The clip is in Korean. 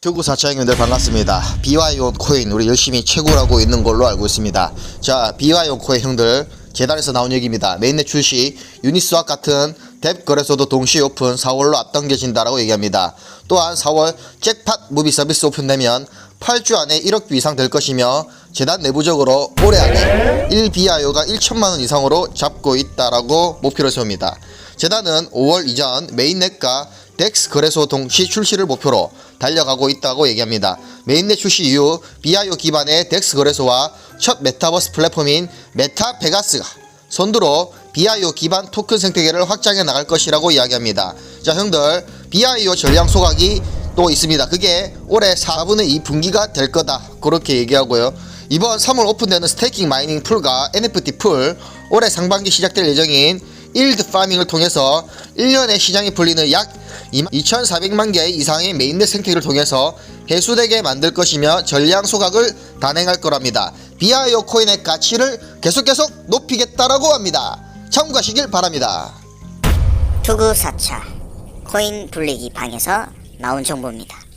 투구 사차형님들 반갑습니다. BYO 코인 우리 열심히 채굴하고 있는 걸로 알고 있습니다. 자, BYO 코인 형들 재단에서 나온 얘기입니다. 메인넷 출시 유니스와 같은 뎁 거래소도 동시 오픈 4월로 앞당겨진다라고 얘기합니다. 또한 4월 잭팟 무비 서비스 오픈되면 8주 안에 1억 뷰 이상 될 것이며 재단 내부적으로 올해 안에 1BIO가 1천만 원 이상으로 잡고 있다라고 목표를 세웁니다. 재단은 5월 이전 메인넷과 덱스 거래소 동시 출시를 목표로 달려가고 있다고 얘기합니다. 메인넷 출시 이후 BIO 기반의 덱스 거래소와 첫 메타버스 플랫폼인 메타 베가스가 선두로 BIO 기반 토큰 생태계를 확장해 나갈 것이라고 이야기합니다. 자, 형들, BIO 전량 소각이 또 있습니다. 그게 올해 4분의 2 분기가 될 거다. 그렇게 얘기하고요. 이번 3월 오픈되는 스테이킹 마이닝 풀과 NFT 풀 올해 상반기 시작될 예정인 일드 파밍을 통해서 1년에 시장이 풀리는 약 2,400만 개 이상의 메인넷 생태계를 통해서 해수되게 만들 것이며 전량 소각을 단행할 거랍니다. BIO 코인의 가치를 계속 계속 높이겠다라고 합니다. 참고하시길 바랍니다. 투구 4차 코인 불리기 방에서 나온 정보입니다.